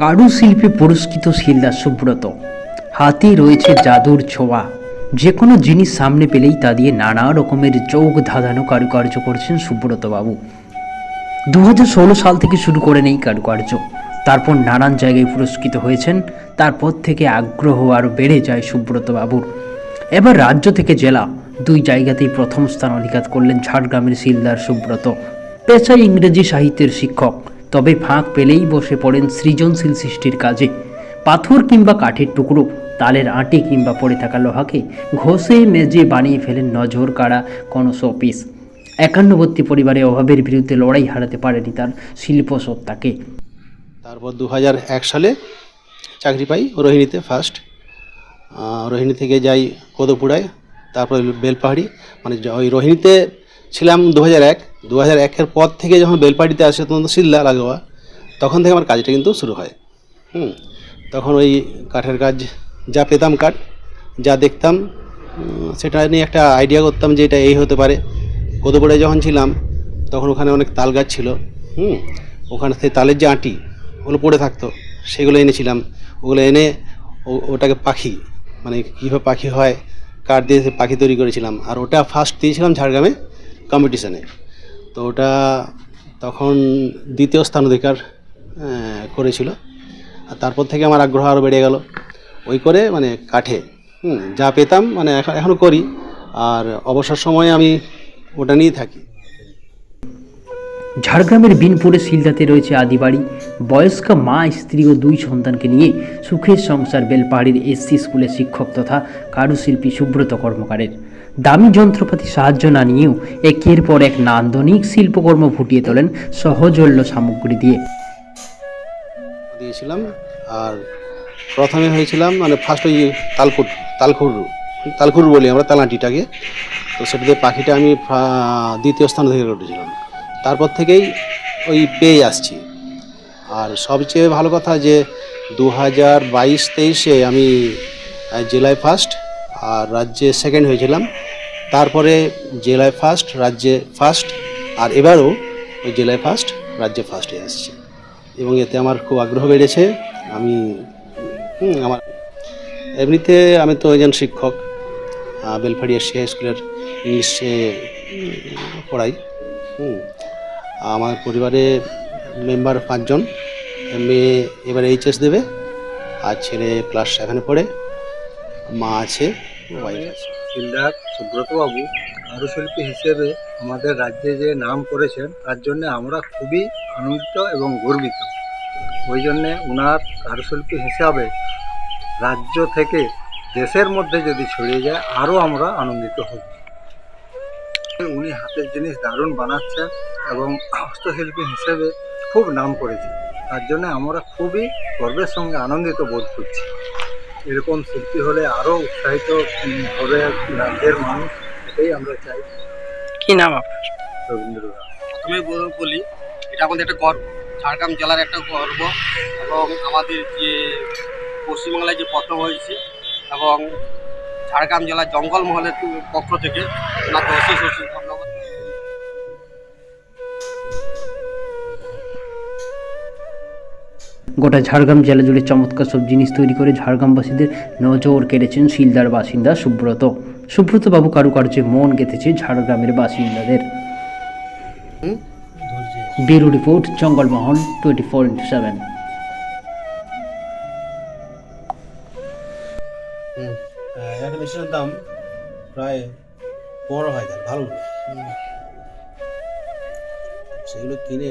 কারুশিল্পে পুরস্কৃত শিলদার সুব্রত। হাতে রয়েছে জাদুর ছোঁয়া। যে কোনো জিনিস সামনে পেলেই তা দিয়ে নানা রকমের চোখ ধাঁধানো কারুকার্য করছেন সুব্রত বাবু দু হাজার ষোলো সাল থেকে শুরু করেন এই কারুকার্য। তারপর নানান জায়গায় পুরস্কৃত হয়েছেন। তারপর থেকে আগ্রহ আরও বেড়ে যায় সুব্রত বাবুর এবার রাজ্য থেকে জেলা দুই জায়গাতেই প্রথম স্থান অধিকার করলেন ঝাড়গ্রামের শিলদার সুব্রত। পেশায় ইংরেজি সাহিত্যের শিক্ষক। তবে ফাঁক পেলেই বসে পড়েন সৃজনশীল সৃষ্টির কাজে। পাথর কিংবা কাঠের টুকরো, তালের আঁটি কিংবা পড়ে থাকা লোহাকে ঘষে মেজে বানিয়ে ফেলেন নজর কাড়া কোনো শোপিস একান্নবর্তী পরিবারে অভাবের বিরুদ্ধে লড়াই হারাতে পারেনি তার শিল্প সত্তাকে। তারপর দু সালে চাকরি পাই রোহিণীতে ফার্স্ট রোহিণী থেকে যাই কোদপুরায়, তারপর বেলপাহাড়ি মানে ওই রোহিণীতে ছিলাম দু হাজার এক। দু হাজার একের পর থেকে যখন বেলপাহাড়িতে আসে তখন তো শিল্লা লাগোয়া তখন থেকে আমার কাজটা কিন্তু শুরু হয়। হুম, তখন ওই কাঠের কাজ যা পেতাম কাঠ, যা দেখতাম সেটা নিয়ে একটা আইডিয়া করতাম যে এটা এই হতে পারে। কোদপুরায় যখন ছিলাম, তখন ওখানে অনেক তাল গাছ ছিল। হুম, ওখানে সেই তালের যে আঁটি, ওগুলো পড়ে থাকতো। সেগুলো এনেছিলাম। ওগুলো এনে ওটাকে পাখি মানে কীভাবে পাখি হয়, কাঠ দিয়ে পাখি তৈরি করেছিলাম। আর ওটা ফার্স্ট দিয়েছিলাম ঝাড়গ্রামে। কম্পিটিশানে তো ওটা তখন দ্বিতীয় স্থান অধিকার করেছিল। আর তারপর থেকে আমার আগ্রহ আরও বেড়ে গেল। ওই করে মানে কাঠে যা পেতাম মানে এখন এখনও করি। আর অবসর সময়ে আমি ওটা নিয়েই থাকি। ঝাড়গ্রামের বিনপুরে শিলদাতে রয়েছে আদিবাড়ি। বয়স্ক মা, স্ত্রী ও দুই সন্তানকে নিয়ে সুখের সংসার বেলপাহাড়ির এসসি স্কুলের শিক্ষক তথা কারুশিল্পী সুব্রত কর্মকারের। দামি যন্ত্রপাতি সাহায্য না নিয়েও একের পর এক নান্দনিক শিল্পকর্ম ফুটিয়ে তোলেন সহজল্য সামগ্রী দিয়ে। দিয়েছিলাম, আর প্রথমে হয়েছিলাম মানে ফার্স্ট ওই তালকুট, তালখুরু তালখুরু বলি আমরা, তালাটিটাকে। তো সেটাতে পাখিটা আমি দ্বিতীয় স্থান থেকে উঠেছিলাম তারপর থেকেই ওই পেয়ে আসছি। আর সবচেয়ে ভালো কথা যে দু হাজার বাইশ তেইশে আমি জেলায় ফার্স্ট আর রাজ্যে সেকেন্ড হয়েছিলাম। তারপরে জেলায় ফার্স্ট রাজ্যে ফার্স্ট আর এবারও ওই জেলায় ফার্স্ট রাজ্যে ফার্স্ট আসছি। এবং এতে আমার খুব আগ্রহ বেড়েছে। আমি আমার এমনিতে আমি তো একজন শিক্ষক আহ, বেলফাড়ি এসি হাই স্কুলের ইংলিশে পড়াই। আমার পরিবারে মেম্বার পাঁচজন। মেয়ে এবার এইচএস দেবে আর ছেলে ক্লাস সেভেনে পড়ে। মা আছে ওয়াইফ আছে। শিলদার সুব্রতবাবু কারুশিল্পী হিসেবে আমাদের রাজ্যে যে নাম করেছেন, তার জন্য আমরা খুবই আনন্দিত এবং গর্বিত। ওই জন্যে ওনার কারুশিল্পী হিসাবে রাজ্য থেকে দেশের মধ্যে যদি ছড়িয়ে যায়, আরও আমরা আনন্দিত হব। উনি হাতের জিনিস দারুণ বানাচ্ছেন এবং হস্তশিল্পী হিসেবে খুব নাম করেছেন। তার জন্য আমরা খুবই গর্বের সঙ্গে আনন্দিত বোধ করছি। এরকম শিল্পী হলে আরও উৎসাহিত হবে রাজ্যের মানুষ এটাই আমরা চাই। কি নাম আপনার? রবীন্দ্রনাথ প্রথমে বল- বলি এটা আমাদের একটা গর্ব। ঝাড়গ্রাম জেলার একটা গর্ব এবং আমাদের যে পশ্চিমবাংলায় যে প্রথম হয়েছে এবং ঝাড়গ্রাম জেলার জঙ্গল মহলের পক্ষ থেকে ওনাকে অশেষ অশেষ ধন্যবাদ। গোটা ঝাড়গ্রাম জেলা জুড়ে চমৎকার সব জিনিস তৈরি করে ঝাড়গ্রামবাসীদের নজর কেড়েছেন শিলদার বাসিন্দা সুব্রত। সুব্রত বাবু কারুকার্যে মন গেঁথেছে ঝাড়গ্রামের বাসিন্দাদের। Bureau report Jangalmahal twenty four into seven. একটা মেশিনের দাম প্রায় পনেরো হাজার ভালো। সেগুলো কিনে